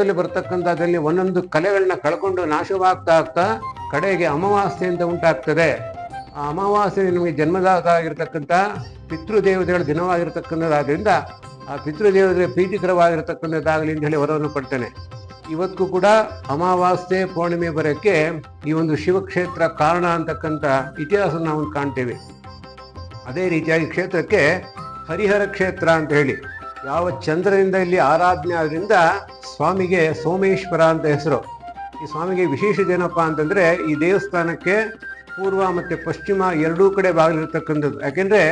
ಋತುದಲ್ಲಿ ಬರ್ತಕ್ಕಂಥದ್ದಲ್ಲಿ ಒಂದೊಂದು ಕಲೆಗಳನ್ನ ಕಳ್ಕೊಂಡು ನಾಶವಾಗ್ತಾ ಆಗ್ತಾ ಕಡೆಗೆ ಅಮಾವಾಸ್ಯೆಯಿಂದ ಉಂಟಾಗ್ತದೆ. ಆ ಅಮಾವಾಸ್ಯೆ ನಿಮಗೆ ಜನ್ಮದಾತ ಆಗಿರ್ತಕ್ಕಂಥ ಪಿತೃದೇವತೆಗಳ ದಿನವಾಗಿರ್ತಕ್ಕಂಥದ್ದಾದ್ರಿಂದ ಆ ಪಿತೃದೇವತೆಗೆ ಪ್ರೀತಿಕರವಾಗಿರ್ತಕ್ಕಂಥದ್ದಾಗಲಿ ಅಂತ ಹೇಳಿ ವರವನ್ನು ಪಡ್ತೇನೆ ಇವತ್ತು ಕೂಡ ಅಮಾವಾಸ್ಯೆ ಪೌರ್ಣಿಮೆ ಬರೋಕ್ಕೆ ಈ ಒಂದು ಶಿವಕ್ಷೇತ್ರ ಕಾರಣ ಅಂತಕ್ಕಂಥ ಇತಿಹಾಸವನ್ನು ನಾವು ಕಾಣ್ತೇವೆ. ಅದೇ ರೀತಿಯಾಗಿ ಕ್ಷೇತ್ರಕ್ಕೆ ಹರಿಹರ ಕ್ಷೇತ್ರ ಅಂತ ಹೇಳಿ ಯಾವ ಚಂದ್ರನಿಂದ ಇಲ್ಲಿ ಆರಾಧನೆ ಆದ್ರಿಂದ ಸ್ವಾಮಿಗೆ ಸೋಮೇಶ್ವರ ಅಂತ ಹೆಸರು. ಈ ಸ್ವಾಮಿಗೆ ವಿಶೇಷದೇನಪ್ಪ ಅಂತಂದ್ರೆ ಈ ದೇವಸ್ಥಾನಕ್ಕೆ ಪೂರ್ವ ಮತ್ತು ಪಶ್ಚಿಮ ಎರಡೂ ಕಡೆ ಬಾಗಿಲಿರ್ತಕ್ಕಂಥದ್ದು. ಯಾಕೆಂದ್ರೆ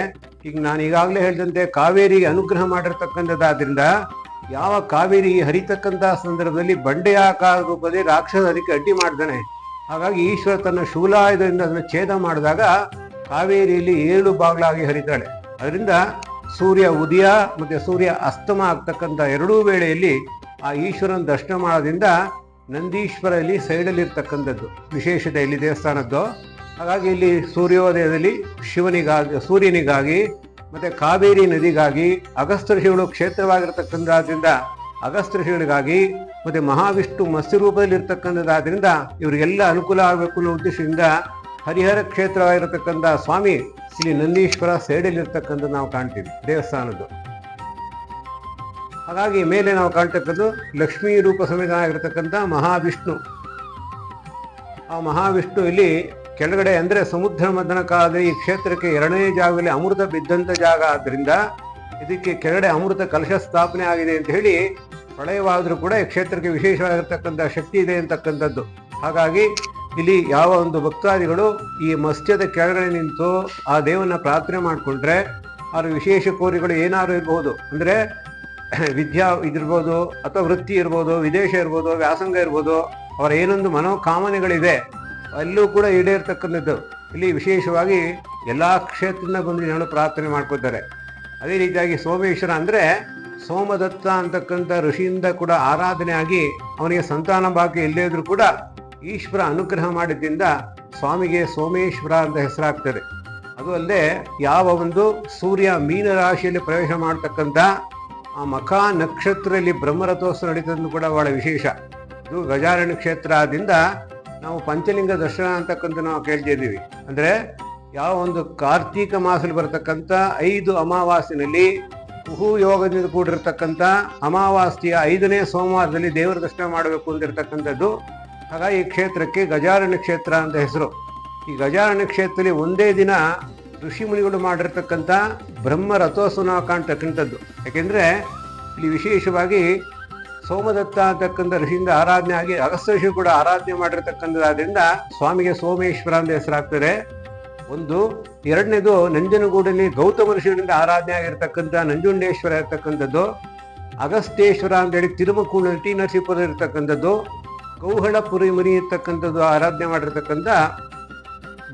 ಈಗ ನಾನು ಈಗಾಗಲೇ ಹೇಳಿದಂತೆ ಕಾವೇರಿಗೆ ಅನುಗ್ರಹ ಮಾಡಿರ್ತಕ್ಕಂಥದ್ದಾದ್ರಿಂದ ಯಾವ ಕಾವೇರಿ ಹರಿತಕ್ಕಂಥ ಸಂದರ್ಭದಲ್ಲಿ ಬಂಡೆಯಾಕಾರ ರೂಪದಲ್ಲಿ ರಾಕ್ಷಸ ಅದಕ್ಕೆ ಅಡ್ಡಿ ಮಾಡ್ತಾನೆ. ಹಾಗಾಗಿ ಈಶ್ವರ ತನ್ನ ಶೂಲಾಯುಧದಿಂದ ಅದನ್ನು ಛೇದ ಮಾಡಿದಾಗ ಕಾವೇರಿಯಲ್ಲಿ ಏಳು ಬಾಗಿಲಾಗಿ ಹರಿತಾಳೆ. ಅದರಿಂದ ಸೂರ್ಯ ಉದಯ ಮತ್ತು ಸೂರ್ಯ ಅಸ್ತಮ ಆಗ್ತಕ್ಕಂಥ ಎರಡೂ ವೇಳೆಯಲ್ಲಿ ಆ ಈಶ್ವರನ ದರ್ಶನ ಮಾಡೋದ್ರಿಂದ ನಂದೀಶ್ವರ ಇಲ್ಲಿ ಸೈಡಲ್ಲಿರ್ತಕ್ಕಂಥದ್ದು. ವಿಶೇಷತೆ ಇಲ್ಲಿ ದೇವಸ್ಥಾನದ್ದು. ಹಾಗಾಗಿ ಇಲ್ಲಿ ಸೂರ್ಯೋದಯದಲ್ಲಿ ಶಿವನಿಗಾಗಿ, ಸೂರ್ಯನಿಗಾಗಿ ಮತ್ತು ಕಾವೇರಿ ನದಿಗಾಗಿ, ಅಗಸ್ತ್ಯ ಋಷಿಗಳು ಕ್ಷೇತ್ರವಾಗಿರ್ತಕ್ಕಂಥದ್ರಿಂದ, ಅಗಸ್ತ್ಯ ಋಷಿಗಳಿಗಾಗಿ ಮತ್ತು ಮಹಾವಿಷ್ಣು ಮತ್ಸ್ಯ ರೂಪದಲ್ಲಿ ಇರ್ತಕ್ಕಂಥದ್ದಾದ್ರಿಂದ ಇವರಿಗೆಲ್ಲ ಅನುಕೂಲ ಆಗಬೇಕು ಅನ್ನೋ ಉದ್ದೇಶದಿಂದ ಹರಿಹರ ಕ್ಷೇತ್ರವಾಗಿರತಕ್ಕಂಥ ಸ್ವಾಮಿ ಶ್ರೀ ನಂದೀಶ್ವರ ಸೈಡಲ್ಲಿ ಇರ್ತಕ್ಕಂಥ ನಾವು ಕಾಣ್ತೀವಿ, ದೇವಸ್ಥಾನದ್ದು. ಹಾಗಾಗಿ ಮೇಲೆ ನಾವು ಕಾಣ್ತಕ್ಕದ್ದು ಲಕ್ಷ್ಮೀ ರೂಪ ಸಮೇತ ಆಗಿರತಕ್ಕಂಥ ಮಹಾವಿಷ್ಣು. ಆ ಮಹಾವಿಷ್ಣು ಇಲ್ಲಿ ಕೆಳಗಡೆ ಅಂದರೆ ಸಮುದ್ರ ಮದನ ಕಾಲದಲ್ಲಿ ಈ ಕ್ಷೇತ್ರಕ್ಕೆ ಎರಡನೇ ಜಾಗದಲ್ಲಿ ಅಮೃತ ಬಿದ್ದಂಥ ಜಾಗ ಆದ್ದರಿಂದ ಇದಕ್ಕೆ ಕೆಳಗಡೆ ಅಮೃತ ಕಲಶ ಸ್ಥಾಪನೆ ಆಗಿದೆ ಅಂತ ಹೇಳಿ ಪ್ರಳಯವಾದರೂ ಕೂಡ ಈ ಕ್ಷೇತ್ರಕ್ಕೆ ವಿಶೇಷವಾಗಿರ್ತಕ್ಕಂಥ ಶಕ್ತಿ ಇದೆ ಅಂತಕ್ಕಂಥದ್ದು. ಹಾಗಾಗಿ ಇಲ್ಲಿ ಯಾವ ಒಂದು ಭಕ್ತಾದಿಗಳು ಈ ಮಸ್ಯದ ಕೆಳಗಡೆ ನಿಂತು ಆ ದೇವನ ಪ್ರಾರ್ಥನೆ ಮಾಡಿಕೊಂಡ್ರೆ ಅವ್ರ ವಿಶೇಷ ಕೋರಿಗಳು ಏನಾದ್ರು ಇರಬಹುದು ಅಂದ್ರೆ ವಿದ್ಯಾ ಇದಿರ್ಬೋದು ಅಥವಾ ವೃತ್ತಿ ಇರ್ಬೋದು, ವಿದೇಶ ಇರ್ಬೋದು, ವ್ಯಾಸಂಗ ಇರ್ಬೋದು, ಅವರ ಏನೊಂದು ಮನೋಕಾಮನೆಗಳಿವೆ, ಅಲ್ಲೂ ಕೂಡ ಈಡೇರ್ತಕ್ಕಂಥದ್ದು. ಇಲ್ಲಿ ವಿಶೇಷವಾಗಿ ಎಲ್ಲ ಕ್ಷೇತ್ರದಿಂದ ಬಂದು ಜನರು ಪ್ರಾರ್ಥನೆ ಮಾಡ್ಕೋತಾರೆ. ಅದೇ ರೀತಿಯಾಗಿ ಸೋಮೇಶ್ವರ ಅಂದ್ರೆ ಸೋಮದತ್ತ ಅಂತಕ್ಕಂಥ ಋಷಿಯಿಂದ ಕೂಡ ಆರಾಧನೆ ಆಗಿ ಅವನಿಗೆ ಸಂತಾನ ಭಾಗ್ಯ ಇಲ್ಲದೇ ಇದ್ರೂ ಕೂಡ ಈಶ್ವರ ಅನುಗ್ರಹ ಮಾಡಿದ್ದರಿಂದ ಸ್ವಾಮಿಗೆ ಸೋಮೇಶ್ವರ ಅಂತ ಹೆಸರಾಗ್ತದೆ. ಅದು ಅಲ್ಲದೆ ಯಾವ ಒಂದು ಸೂರ್ಯ ಮೀನ ರಾಶಿಯಲ್ಲಿ ಪ್ರವೇಶ ಮಾಡತಕ್ಕಂಥ ಆ ಮಖಾ ನಕ್ಷತ್ರದಲ್ಲಿ ಬ್ರಹ್ಮರಥೋತ್ಸವ ನಡೀತದ್ದು ಕೂಡ ಬಹಳ ವಿಶೇಷ. ಇದು ಗಜಾರಣ್ಯ ಕ್ಷೇತ್ರ ಆದ್ರಿಂದ ನಾವು ಪಂಚಲಿಂಗ ದರ್ಶನ ಅಂತಕ್ಕಂಥ ನಾವು ಕೇಳ್ತಿದ್ದೀವಿ ಅಂದರೆ ಯಾವ ಒಂದು ಕಾರ್ತೀಕ ಮಾಸದಲ್ಲಿ ಬರತಕ್ಕಂಥ ಐದು ಅಮಾವಾಸ್ಯನಲ್ಲಿ ಕುಹು ಯೋಗದಿಂದ ಕೂಡಿರ್ತಕ್ಕಂಥ ಅಮಾವಾಸ್ಯೆಯ ಐದನೇ ಸೋಮವಾರದಲ್ಲಿ ದೇವರ ದರ್ಶನ ಮಾಡಬೇಕು ಅಂತಿರ್ತಕ್ಕಂಥದ್ದು ಹಾಗಾಗಿ ಈ ಕ್ಷೇತ್ರಕ್ಕೆ ಗಜಾರಣ್ಯ ಕ್ಷೇತ್ರ ಅಂತ ಹೆಸರು. ಈ ಗಜಾರಣ್ಯ ಕ್ಷೇತ್ರದಲ್ಲಿ ಒಂದೇ ದಿನ ಋಷಿಮುನಿಗಳು ಮಾಡಿರ್ತಕ್ಕಂಥ ಬ್ರಹ್ಮ ರಥೋತ್ಸವ ಕಾಣ್ತಕ್ಕಂಥದ್ದು ಯಾಕೆಂದರೆ ಇಲ್ಲಿ ವಿಶೇಷವಾಗಿ ಸೋಮದತ್ತ ಅಂತಕ್ಕಂಥ ಋಷಿಯಿಂದ ಆರಾಧನೆ ಆಗಿ ಅಗಸ್ತ್ಯ ಋಷಿ ಕೂಡ ಆರಾಧನೆ ಮಾಡಿರ್ತಕ್ಕಂಥದ್ದಾದ್ರಿಂದ ಸ್ವಾಮಿಗೆ ಸೋಮೇಶ್ವರ ಅಂತ ಹೆಸರಾಗ್ತದೆ. ಒಂದು, ಎರಡನೇದು ನಂಜನಗೂಡಲ್ಲಿ ಗೌತಮ ಋಷಿಗಳಿಂದ ಆರಾಧನೆ ಆಗಿರ್ತಕ್ಕಂಥ ನಂಜುಂಡೇಶ್ವರ ಇರ್ತಕ್ಕಂಥದ್ದು. ಅಗಸ್ತ್ಯೇಶ್ವರ ಅಂತೇಳಿ ಹೇಳಿ ಟಿ ನರಸೀಪುರ ಇರ್ತಕ್ಕಂಥದ್ದು ಗೌಹಳಪುರಿ ಮುನಿ ಇರ್ತಕ್ಕಂಥದ್ದು ಆರಾಧನೆ ಮಾಡಿರ್ತಕ್ಕಂಥ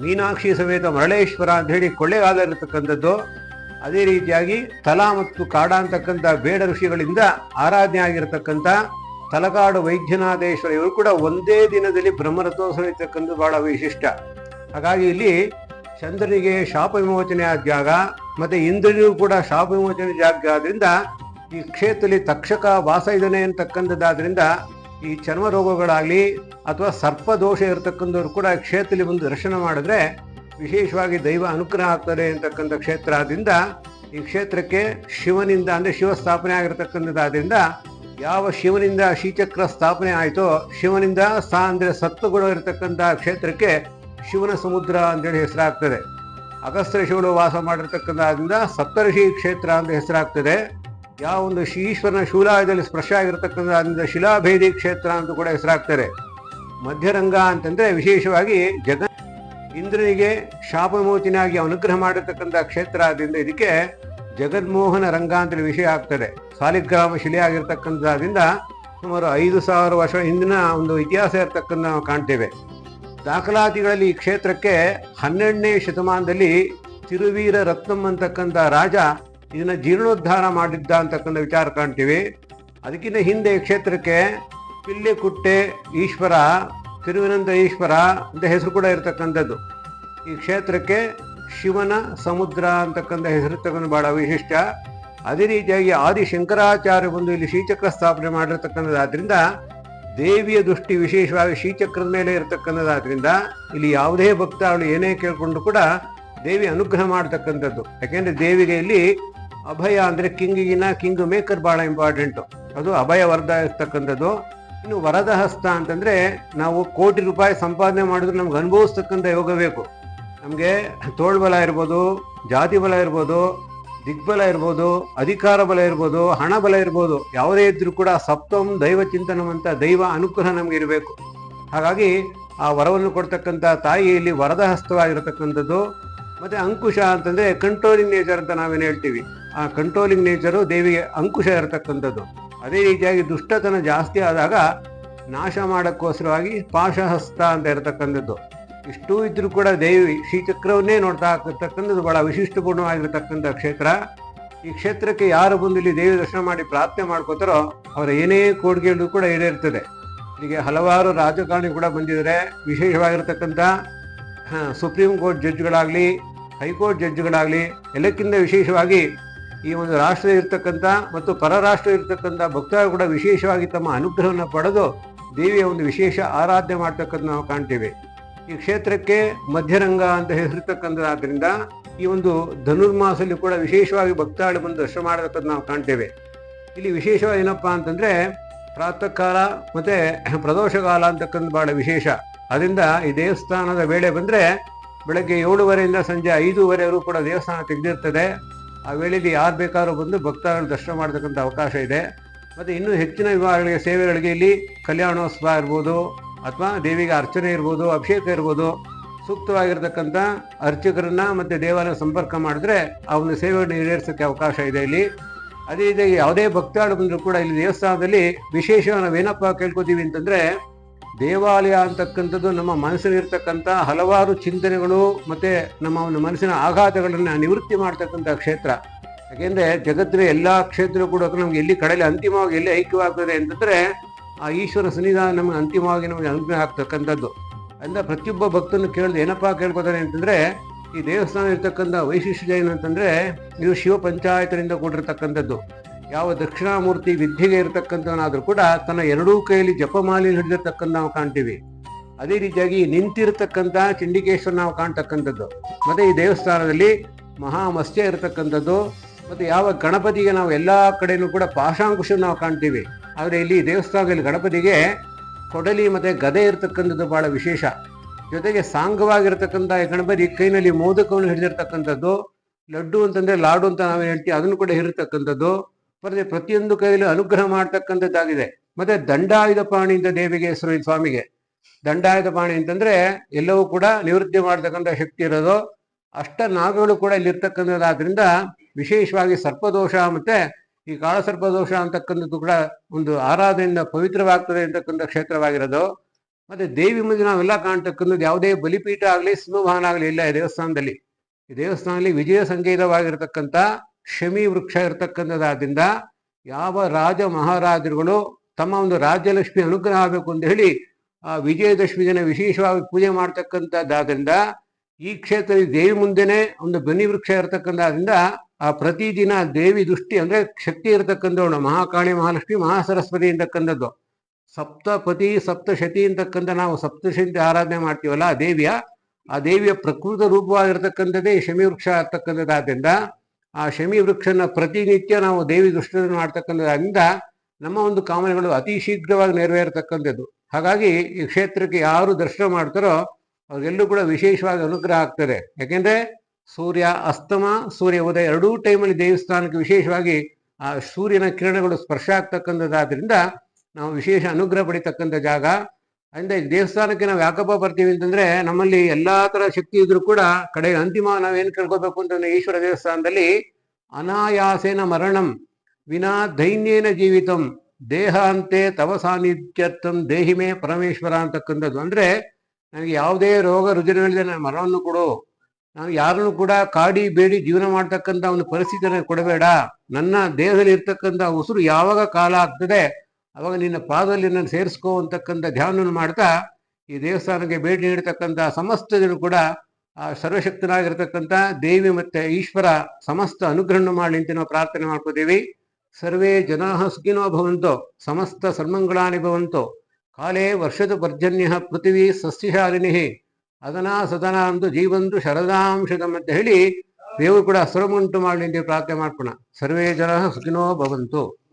ಮೀನಾಕ್ಷಿ ಸಮೇತ ಮರಳೇಶ್ವರ ಅಂತ ಹೇಳಿ ಕೊಳ್ಳೆಗಾಲ ಇರತಕ್ಕಂಥದ್ದು ಅದೇ ರೀತಿಯಾಗಿ ತಲಾ ಮತ್ತು ಕಾಡ ಅಂತಕ್ಕಂಥ ಬೇಡ ಋಷಿಗಳಿಂದ ಆರಾಧನೆ ಆಗಿರತಕ್ಕಂಥ ತಲಕಾಡು ವೈದ್ಯನಾಥೇಶ್ವರ ಇವರು ಕೂಡ ಒಂದೇ ದಿನದಲ್ಲಿ ಬ್ರಹ್ಮರಥೋತ್ಸವ ಇರ್ತಕ್ಕಂಥದ್ದು ಬಹಳ ವಿಶಿಷ್ಟ. ಹಾಗಾಗಿ ಇಲ್ಲಿ ಚಂದ್ರನಿಗೆ ಶಾಪ ವಿಮೋಚನೆ ಆದ ಜಾಗ ಮತ್ತೆ ಇಂದ್ರನಿಗೂ ಕೂಡ ಶಾಪ ವಿಮೋಚನೆ ಜಾಗ ಆದ್ರಿಂದ ಈ ಕ್ಷೇತ್ರದಲ್ಲಿ ತಕ್ಷಕ ವಾಸ ಇದ್ದಾನೆ ಅಂತಕ್ಕಂಥದ್ದಾದ್ರಿಂದ ಈ ಚರ್ಮ ರೋಗಗಳಾಗಲಿ ಅಥವಾ ಸರ್ಪ ದೋಷ ಇರತಕ್ಕಂಥವ್ರು ಕೂಡ ಕ್ಷೇತ್ರದಲ್ಲಿ ಬಂದು ದರ್ಶನ ಮಾಡಿದ್ರೆ ವಿಶೇಷವಾಗಿ ದೈವ ಅನುಗ್ರಹ ಆಗ್ತದೆ ಅಂತಕ್ಕಂಥ ಕ್ಷೇತ್ರ ಆದ್ರಿಂದ ಈ ಕ್ಷೇತ್ರಕ್ಕೆ ಶಿವನಿಂದ ಅಂದರೆ ಶಿವ ಸ್ಥಾಪನೆ ಆಗಿರತಕ್ಕಂಥದ್ದಾದ್ರಿಂದ ಯಾವ ಶಿವನಿಂದ ಶ್ರೀಚಕ್ರ ಸ್ಥಾಪನೆ ಆಯಿತೋ ಶಿವನಿಂದ ಸಾ ಅಂದರೆ ಸತ್ವಗುಣ ಇರತಕ್ಕಂಥ ಕ್ಷೇತ್ರಕ್ಕೆ ಶಿವನ ಸಮುದ್ರ ಅಂತೇಳಿ ಹೆಸರಾಗ್ತದೆ. ಅಗಸ್ತ್ಯ ಋಷಿಗಳು ವಾಸ ಮಾಡಿರ್ತಕ್ಕಂಥದ್ರಿಂದ ಸಪ್ತರ್ಷಿ ಕ್ಷೇತ್ರ ಅಂತ ಹೆಸರಾಗ್ತದೆ. ಯಾವ ಒಂದು ಈಶ್ವರನ ಶೂಲಾಯದಲ್ಲಿ ಸ್ಪರ್ಶ ಆಗಿರತಕ್ಕಂಥದ್ರಿಂದ ಶಿಲಾಭೇದಿ ಕ್ಷೇತ್ರ ಅಂತ ಕೂಡ ಹೆಸರಾಗ್ತಾರೆ. ಮಧ್ಯರಂಗ ಅಂತಂದ್ರೆ ವಿಶೇಷವಾಗಿ ಜಗ ಇಂದ್ರನಿಗೆ ಶಾಪ ಅನುಗ್ರಹ ಮಾಡಿರ್ತಕ್ಕಂಥ ಕ್ಷೇತ್ರ ಆದ್ರಿಂದ ಇದಕ್ಕೆ ಜಗನ್ಮೋಹನ ರಂಗ ಅಂತ ವಿಷಯ ಆಗ್ತದೆ. ಸಾಲಿಗ್ರಾಮ ಶಿಲೆ ಆಗಿರ್ತಕ್ಕಂಥದ್ರಿಂದ ಸುಮಾರು ಐದು ಸಾವಿರ ವರ್ಷ ಹಿಂದಿನ ಒಂದು ಇತಿಹಾಸ ಇರತಕ್ಕಂಥ ನಾವು ಕಾಣ್ತೇವೆ. ದಾಖಲಾತಿಗಳಲ್ಲಿ ಈ ಕ್ಷೇತ್ರಕ್ಕೆ ಹನ್ನೆರಡನೇ ಶತಮಾನದಲ್ಲಿ ತಿರುವೀರ ರತ್ನಂ ಅಂತಕ್ಕಂಥ ರಾಜ ಇದನ್ನ ಜೀರ್ಣೋದ್ಧಾರ ಮಾಡಿದ್ದ ಅಂತಕ್ಕಂಥ ವಿಚಾರ ಕಾಣ್ತೀವಿ. ಅದಕ್ಕಿಂತ ಹಿಂದೆ ಕ್ಷೇತ್ರಕ್ಕೆ ಪಿಲ್ಲೆಕುಟ್ಟೆ ಈಶ್ವರ, ತಿರುವಿನಂತ ಈಶ್ವರ ಅಂತ ಹೆಸರು ಕೂಡ ಇರತಕ್ಕಂಥದ್ದು. ಈ ಕ್ಷೇತ್ರಕ್ಕೆ ಶಿವನ ಸಮುದ್ರ ಅಂತಕ್ಕಂಥ ಹೆಸರು ತಗೊಂಡು ಬಹಳ ವಿಶಿಷ್ಟ. ಅದೇ ರೀತಿಯಾಗಿ ಆದಿ ಶಂಕರಾಚಾರ್ಯ ಬಂದು ಇಲ್ಲಿ ಶ್ರೀಚಕ್ರ ಸ್ಥಾಪನೆ ಮಾಡಿರ್ತಕ್ಕಂಥದ್ದಾದ್ರಿಂದ, ದೇವಿಯ ದೃಷ್ಟಿ ವಿಶೇಷವಾಗಿ ಶ್ರೀಚಕ್ರದ ಮೇಲೆ ಇರತಕ್ಕಂಥದ್ದಾದ್ರಿಂದ, ಇಲ್ಲಿ ಯಾವುದೇ ಭಕ್ತ ಅವಳು ಏನೇ ಕೇಳಿಕೊಂಡು ಕೂಡ ದೇವಿ ಅನುಗ್ರಹ ಮಾಡ್ತಕ್ಕಂಥದ್ದು. ಯಾಕೆಂದರೆ ದೇವಿಗೆ ಇಲ್ಲಿ ಅಭಯ ಅಂದರೆ ಕಿಂಗಿಗಿನ ಕಿಂಗ್ ಮೇಕರ್ ಬಹಳ ಇಂಪಾರ್ಟೆಂಟ್ ಅದು ಅಭಯ ವರದ ಇರ್ತಕ್ಕಂಥದ್ದು ಇನ್ನು ವರದ ಹಸ್ತ ಅಂತಂದ್ರೆ ನಾವು ಕೋಟಿ ರೂಪಾಯಿ ಸಂಪಾದನೆ ಮಾಡಿದ್ರೆ ನಮ್ಗೆ ಅನುಭವಿಸ್ತಕ್ಕಂಥ ಯೋಗ ಬೇಕು. ನಮಗೆ ತೋಳ್ಬಲ ಇರ್ಬೋದು, ಜಾತಿ ಬಲ ಇರ್ಬೋದು, ದಿಗ್ಬಲ ಇರ್ಬೋದು, ಅಧಿಕಾರ ಬಲ ಇರ್ಬೋದು, ಹಣ ಬಲ ಇರ್ಬೋದು, ಯಾವುದೇ ಇದ್ರೂ ಕೂಡ ಸಪ್ತಂ ದೈವ ಚಿಂತನವಂತ ದೈವ ಅನುಗ್ರಹ ನಮಗೆ ಇರಬೇಕು. ಹಾಗಾಗಿ ಆ ವರವನ್ನು ಕೊಡ್ತಕ್ಕಂಥ ತಾಯಿಯಲ್ಲಿ ವರದ ಹಸ್ತವಾಗಿರತಕ್ಕಂಥದ್ದು ಮತ್ತೆ ಅಂಕುಶ ಅಂತಂದ್ರೆ ಕಂಟ್ರೋಲಿಂಗ್ ನೇಚರ್ ಅಂತ ನಾವೇನು ಹೇಳ್ತೀವಿ. ಆ ಕಂಟ್ರೋಲಿಂಗ್ ನೇಚರು ದೇವಿಗೆ ಅಂಕುಶ ಇರತಕ್ಕಂಥದ್ದು. ಅದೇ ರೀತಿಯಾಗಿ ದುಷ್ಟತನ ಜಾಸ್ತಿ ಆದಾಗ ನಾಶ ಮಾಡೋಕ್ಕೋಸ್ಕರವಾಗಿ ಪಾಶಹಸ್ತ ಅಂತ ಇರತಕ್ಕಂಥದ್ದು. ಇಷ್ಟೂ ಇದ್ರೂ ಕೂಡ ದೇವಿ ಶ್ರೀಚಕ್ರವನ್ನೇ ನೋಡ್ತಾ ಇರ್ತಕ್ಕಂಥದ್ದು ಬಹಳ ವಿಶಿಷ್ಟ ಗುಣವಾಗಿರ್ತಕ್ಕಂಥ ಕ್ಷೇತ್ರ. ಈ ಕ್ಷೇತ್ರಕ್ಕೆ ಯಾರು ಬಂದು ಇಲ್ಲಿ ದೇವಿ ದರ್ಶನ ಮಾಡಿ ಪ್ರಾರ್ಥನೆ ಮಾಡ್ಕೋತಾರೋ ಅವರ ಏನೇ ಕೋಡ್ಗೆಗಳು ಕೂಡ ಈಡೇರ್ತದೆ. ಇಲ್ಲಿಗೆ ಹಲವಾರು ರಾಜಕಾರಣಿ ಕೂಡ ಬಂದಿದ್ದಾರೆ. ವಿಶೇಷವಾಗಿರ್ತಕ್ಕಂಥ ಸುಪ್ರೀಂ ಕೋರ್ಟ್ ಜಡ್ಜ್ಗಳಾಗಲಿ, ಹೈಕೋರ್ಟ್ ಜಡ್ಜ್ಗಳಾಗಲಿ, ಎಲ್ಲಕ್ಕಿಂತ ವಿಶೇಷವಾಗಿ ಈ ಒಂದು ರಾಷ್ಟ್ರ ಇರ್ತಕ್ಕಂಥ ಮತ್ತು ಪರರಾಷ್ಟ್ರ ಇರ್ತಕ್ಕಂಥ ಭಕ್ತರು ಕೂಡ ವಿಶೇಷವಾಗಿ ತಮ್ಮ ಅನುಗ್ರಹವನ್ನು ಪಡೆದು ದೇವಿಯ ಒಂದು ವಿಶೇಷ ಆರಾಧನೆ ಮಾಡ್ತಕ್ಕಂಥ ನಾವು ಕಾಣ್ತೇವೆ. ಈ ಕ್ಷೇತ್ರಕ್ಕೆ ಮಧ್ಯರಂಗ ಅಂತ ಹೆಸರಿರ್ತಕ್ಕಂಥದ್ದಾದ್ರಿಂದ ಈ ಒಂದು ಧನುರ್ಮಾಸಲ್ಲಿ ಕೂಡ ವಿಶೇಷವಾಗಿ ಭಕ್ತಾಳು ಬಂದು ದರ್ಶನ ಮಾಡತಕ್ಕಂಥ ನಾವು ಕಾಣ್ತೇವೆ. ಇಲ್ಲಿ ವಿಶೇಷವಾಗಿ ಏನಪ್ಪ ಅಂತಂದರೆ ಪ್ರಾತಃ ಕಾಲ ಮತ್ತು ಪ್ರದೋಷ ಕಾಲ ಅಂತಕ್ಕಂಥ ಭಾಳ ವಿಶೇಷ. ಅದರಿಂದ ಈ ದೇವಸ್ಥಾನದ ವೇಳೆ ಬಂದರೆ ಬೆಳಗ್ಗೆ ಏಳುವರೆಯಿಂದ ಸಂಜೆ ಐದೂವರೆವರೆಗೂ ಕೂಡ ದೇವಸ್ಥಾನ ತೆಗೆದಿರ್ತದೆ. ಆ ವೇಳೆಗೆ ಯಾರು ಬೇಕಾದ್ರೂ ಬಂದು ಭಕ್ತರನ್ನು ದರ್ಶನ ಮಾಡತಕ್ಕಂಥ ಅವಕಾಶ ಇದೆ. ಮತ್ತು ಇನ್ನೂ ಹೆಚ್ಚಿನ ವಿವಾಹಗಳಿಗೆ, ಸೇವೆಗಳಿಗೆ ಇಲ್ಲಿ ಕಲ್ಯಾಣೋತ್ಸವ ಇರ್ಬೋದು, ಅಥವಾ ದೇವಿಗೆ ಅರ್ಚನೆ ಇರ್ಬೋದು, ಅಭಿಷೇಕ ಇರ್ಬೋದು. ಸೂಕ್ತವಾಗಿರ್ತಕ್ಕಂಥ ಅರ್ಚಕರನ್ನ ಮತ್ತು ದೇವಾಲಯ ಸಂಪರ್ಕ ಮಾಡಿದ್ರೆ ಒಂದು ಸೇವೆಯನ್ನು ಈಡೇರಿಸೋಕ್ಕೆ ಅವಕಾಶ ಇದೆ ಇಲ್ಲಿ. ಅದೇ ರೀತಿಯಾಗಿ ಯಾವುದೇ ಭಕ್ತಾಳು ಬಂದರೂ ಕೂಡ ಇಲ್ಲಿ ದೇವಸ್ಥಾನದಲ್ಲಿ ವಿಶೇಷ ನಾವೇನಪ್ಪ ಕೇಳ್ಕೊತೀವಿ ಅಂತಂದ್ರೆ ದೇವಾಲಯ ಅಂತಕ್ಕಂಥದ್ದು ನಮ್ಮ ಮನಸ್ಸಲ್ಲಿರ್ತಕ್ಕಂಥ ಹಲವಾರು ಚಿಂತನೆಗಳು ಮತ್ತು ನಮ್ಮ ಒಂದು ಮನಸ್ಸಿನ ಆಘಾತಗಳನ್ನು ನಿವೃತ್ತಿ ಮಾಡ್ತಕ್ಕಂಥ ಕ್ಷೇತ್ರ. ಯಾಕೆಂದರೆ ಜಗತ್ತಿನ ಎಲ್ಲ ಕ್ಷೇತ್ರ ಕೂಡ ನಮಗೆ ಎಲ್ಲಿ ಕಡೆಯಲ್ಲಿ ಅಂತಿಮವಾಗಿ ಎಲ್ಲಿ ಐಕ್ಯವಾಗ್ತದೆ ಅಂತಂದರೆ ಆ ಈಶ್ವರ ಸನ್ನಿಧಾನ ನಮಗೆ ಅಂತಿಮವಾಗಿ ನಮಗೆ ಅನುಗ್ರಹ ಆಗ್ತಕ್ಕಂಥದ್ದು. ಅಂದರೆ ಪ್ರತಿಯೊಬ್ಬ ಭಕ್ತನ ಕೇಳಿದ್ರೆ ಏನಪ್ಪಾ ಕೇಳ್ಬೋದಾರೆ ಅಂತಂದರೆ ಈ ದೇವಸ್ಥಾನ ಇರ್ತಕ್ಕಂಥ ವೈಶಿಷ್ಟ್ಯ ಏನಂತಂದರೆ ಇದು ಶಿವ ಪಂಚಾಯತರಿಂದ ಕೂಡಿರ್ತಕ್ಕಂಥದ್ದು. ಯಾವ ದಕ್ಷಿಣಾಮೂರ್ತಿ ವಿದ್ಯೆಗೆ ಇರತಕ್ಕಂಥವನಾದರೂ ಕೂಡ ತನ್ನ ಎರಡೂ ಕೈಯಲ್ಲಿ ಜಪಮಾಲಿ ಹಿಡಿದಿರ್ತಕ್ಕಂಥ ನಾವು ಕಾಣ್ತೀವಿ. ಅದೇ ರೀತಿಯಾಗಿ ನಿಂತಿರ್ತಕ್ಕಂಥ ಚಂಡಿಕೇಶ್ವರ ನಾವು ಕಾಣ್ತಕ್ಕಂಥದ್ದು. ಮತ್ತೆ ಈ ದೇವಸ್ಥಾನದಲ್ಲಿ ಮಹಾಮತ್ಸ್ಯ ಇರತಕ್ಕಂಥದ್ದು. ಮತ್ತೆ ಯಾವ ಗಣಪತಿಗೆ ನಾವು ಎಲ್ಲ ಕಡೆಯೂ ಕೂಡ ಪಾಶಾಂಕುಶ ನಾವು ಕಾಣ್ತೀವಿ. ಆದರೆ ಇಲ್ಲಿ ದೇವಸ್ಥಾನದಲ್ಲಿ ಗಣಪತಿಗೆ ಕೊಡಲಿ ಮತ್ತು ಗದೆ ಇರತಕ್ಕಂಥದ್ದು ಬಹಳ ವಿಶೇಷ. ಜೊತೆಗೆ ಸಾಂಗವಾಗಿರ್ತಕ್ಕಂಥ ಈ ಗಣಪತಿ ಕೈನಲ್ಲಿ ಮೋದಕವನ್ನು ಹಿಡಿದಿರ್ತಕ್ಕಂಥದ್ದು. ಲಡ್ಡು ಅಂತಂದ್ರೆ ಲಾಡು ಅಂತ ನಾವೇನು ಹೇಳ್ತೀವಿ, ಅದನ್ನು ಕೂಡ ಹಿಡಿತಕ್ಕಂಥದ್ದು ಮತ್ತೆ ಪ್ರತಿಯೊಂದು ಕೈಯಲ್ಲೂ ಅನುಗ್ರಹ ಮಾಡ್ತಕ್ಕಂಥದ್ದಾಗಿದೆ. ಮತ್ತೆ ದಂಡಾಯುಧ ಪಾಣಿ ಅಂತ ದೇವಿಗೆ ಹೆಸರು ಸ್ವಾಮಿಗೆ. ದಂಡಾಯುಧ ಪಾಣಿ ಅಂತಂದ್ರೆ ಎಲ್ಲವೂ ಕೂಡ ನಿವೃತ್ತಿ ಮಾಡ್ತಕ್ಕಂಥ ಶಕ್ತಿ ಇರೋದು. ಅಷ್ಟ ನಾಗಗಳು ಕೂಡ ಇಲ್ಲಿ ಇರ್ತಕ್ಕಂಥದ್ದಾದ್ರಿಂದ ವಿಶೇಷವಾಗಿ ಸರ್ಪದೋಷ ಮತ್ತೆ ಈ ಕಾಳಸರ್ಪದೋಷ ಅಂತಕ್ಕಂಥದ್ದು ಕೂಡ ಒಂದು ಆರಾಧನೆಯಿಂದ ಪವಿತ್ರವಾಗ್ತದೆ ಅಂತಕ್ಕಂಥ ಕ್ಷೇತ್ರವಾಗಿರೋದು. ಮತ್ತೆ ದೇವಿ ಮುಂದೆ ನಾವೆಲ್ಲ ಕಾಣ್ತಕ್ಕಂಥದ್ದು ಯಾವುದೇ ಬಲಿಪೀಠ ಆಗಲಿ ಸಿಂಹವಾಹನ ಆಗಲಿ ಇಲ್ಲ ದೇವಸ್ಥಾನದಲ್ಲಿ. ಈ ದೇವಸ್ಥಾನದಲ್ಲಿ ವಿಜಯ ಸಂಕೇತವಾಗಿರ್ತಕ್ಕಂಥ ಶಮಿ ವೃಕ್ಷ ಇರತಕ್ಕಂಥದ್ದಾದ್ರಿಂದ ಯಾವ ರಾಜ ಮಹಾರಾಜರುಗಳು ತಮ್ಮ ಒಂದು ರಾಜ್ಯಲಕ್ಷ್ಮಿ ಅನುಗ್ರಹ ಆಗಬೇಕು ಅಂತ ಹೇಳಿ, ಆ ವಿಜಯದಶಮಿ ದಿನ ವಿಶೇಷವಾಗಿ ಪೂಜೆ ಮಾಡ್ತಕ್ಕಂಥದ್ದಾದ್ರಿಂದ ಈ ಕ್ಷೇತ್ರದಲ್ಲಿ ದೇವಿ ಮುಂದೆನೆ ಒಂದು ಬನ್ನಿ ವೃಕ್ಷ ಇರತಕ್ಕಂಥದ್ರಿಂದ ಆ ಪ್ರತಿದಿನ ದೇವಿ ದೃಷ್ಟಿ ಅಂದ್ರೆ ಶಕ್ತಿ ಇರತಕ್ಕಂಥವಳು ಮಹಾಕಾಳಿ ಮಹಾಲಕ್ಷ್ಮಿ ಮಹಾಸರಸ್ವತಿ ಅಂತಕ್ಕಂಥದ್ದು. ಸಪ್ತಪತಿ, ಸಪ್ತಶತಿ ಅಂತಕ್ಕಂಥ ನಾವು ಸಪ್ತಶತಿ ಆರಾಧನೆ ಮಾಡ್ತೀವಲ್ಲ ಆ ದೇವಿಯ ಆ ದೇವಿಯ ಪ್ರಕೃತ ರೂಪವಾಗಿರ್ತಕ್ಕಂಥದ್ದೇ ಶಮಿ ವೃಕ್ಷ ಆಗ್ತಕ್ಕಂಥದ್ದಾದ್ರಿಂದ ಆ ಶಮಿ ವೃಕ್ಷನ ಪ್ರತಿನಿತ್ಯ ನಾವು ದೇವಿ ದೃಷ್ಟಿಯನ್ನು ಮಾಡ್ತಕ್ಕಂಥದ್ರಿಂದ ನಮ್ಮ ಒಂದು ಕಾಮನೆಗಳು ಅತಿ ಶೀಘ್ರವಾಗಿ ನೆರವೇರತಕ್ಕಂಥದ್ದು. ಹಾಗಾಗಿ ಈ ಕ್ಷೇತ್ರಕ್ಕೆ ಯಾರು ದರ್ಶನ ಮಾಡ್ತಾರೋ ಅವ್ರಿಗೆಲ್ಲೂ ಕೂಡ ವಿಶೇಷವಾಗಿ ಅನುಗ್ರಹ ಆಗ್ತದೆ. ಯಾಕೆಂದ್ರೆ ಸೂರ್ಯ ಅಸ್ತಮ, ಸೂರ್ಯ ಉದಯ ಎರಡೂ ಟೈಮಲ್ಲಿ ದೇವಸ್ಥಾನಕ್ಕೆ ವಿಶೇಷವಾಗಿ ಆ ಸೂರ್ಯನ ಕಿರಣಗಳು ಸ್ಪರ್ಶ ಆಗ್ತಕ್ಕಂಥದ್ದಾದ್ರಿಂದ ನಾವು ವಿಶೇಷ ಅನುಗ್ರಹ ಪಡಿತಕ್ಕಂಥ ಜಾಗ. ಅಂದ್ರೆ ದೇವಸ್ಥಾನಕ್ಕೆ ನಾವು ಯಾಕಪ್ಪ ಬರ್ತೀವಿ ಅಂತಂದ್ರೆ ನಮ್ಮಲ್ಲಿ ಎಲ್ಲಾ ತರ ಶಕ್ತಿ ಇದ್ರೂ ಕೂಡ ಕಡೆ ಅಂತಿಮ ನಾವೇನು ಕೇಳ್ಕೋಬೇಕು ಅಂತಂದ್ರೆ ಈಶ್ವರ ದೇವಸ್ಥಾನದಲ್ಲಿ ಅನಾಯಾಸೇನ ಮರಣಂ ವಿನಾ ದೈನ್ಯೇನ ಜೀವಿತಂ ದೇಹ ಅಂತೆ ತವ ಸಾನ್ನಿಧ್ಯರ್ಥಂ ದೇಹಿಮೆ ಪರಮೇಶ್ವರ ಅಂತಕ್ಕಂಥದ್ದು. ಅಂದ್ರೆ ನನಗೆ ಯಾವುದೇ ರೋಗ ರುಜಿನಗಳಿದೆ ನನ್ನ ಮರಣವನ್ನು ಕೊಡು, ನಾನು ಯಾರನ್ನು ಕೂಡ ಕಾಡಿ ಬೇಡಿ ಜೀವನ ಮಾಡ್ತಕ್ಕಂಥ ಒಂದು ಪರಿಸ್ಥಿತಿ ನನಗೆ ಕೊಡಬೇಡ. ನನ್ನ ದೇಹದಲ್ಲಿ ಇರ್ತಕ್ಕಂಥ ಉಸಿರು ಯಾವಾಗ ಕಾಲ ಆಗ್ತದೆ ಅವಾಗ ನಿನ್ನ ಪಾದದಲ್ಲಿ ನನ್ನ ಸೇರಿಸ್ಕೋ ಧ್ಯಾನವನ್ನು ಮಾಡ್ತಾ ಈ ದೇವಸ್ಥಾನಕ್ಕೆ ಭೇಟಿ ನೀಡತಕ್ಕಂಥ ಸಮಸ್ತ ಜನರು ಕೂಡ ಆ ಸರ್ವಶಕ್ತನಾಗಿರ್ತಕ್ಕಂಥ ದೇವಿ ಮತ್ತೆ ಈಶ್ವರ ಸಮಸ್ತ ಅನುಗ್ರಹಣ ಮಾಡಲಿ ಅಂತ ನಾವು ಪ್ರಾರ್ಥನೆ ಮಾಡ್ಕೋತೀವಿ. ಸರ್ವೇ ಜನಾ ಸುಖಿನೋ ಭವಂತೋ, ಸಮಸ್ತ ಸನ್ಮಂಗಳಾನಿ ಭವಂತೋ. ಕಾಲೇ ವರ್ಷದ ಪರ್ಜನ್ಯ ಪೃಥ್ವಿ ಸಸ್ಯಶಾಲಿನಿ. ಅದನಾ ಸದನ ಜೀವಂತು ಶರದಾಂಶದಂ ಅಂತ ಹೇಳಿ ದೇವರು ಕೂಡ ಸುರಮುಂಟು ಮಾಡಲಿ ಅಂತ ಪ್ರಾರ್ಥನೆ ಮಾಡ್ಕೋಣ. ಸರ್ವೇ ಜನ ಸುಖಿನೋ ಭವಂತು.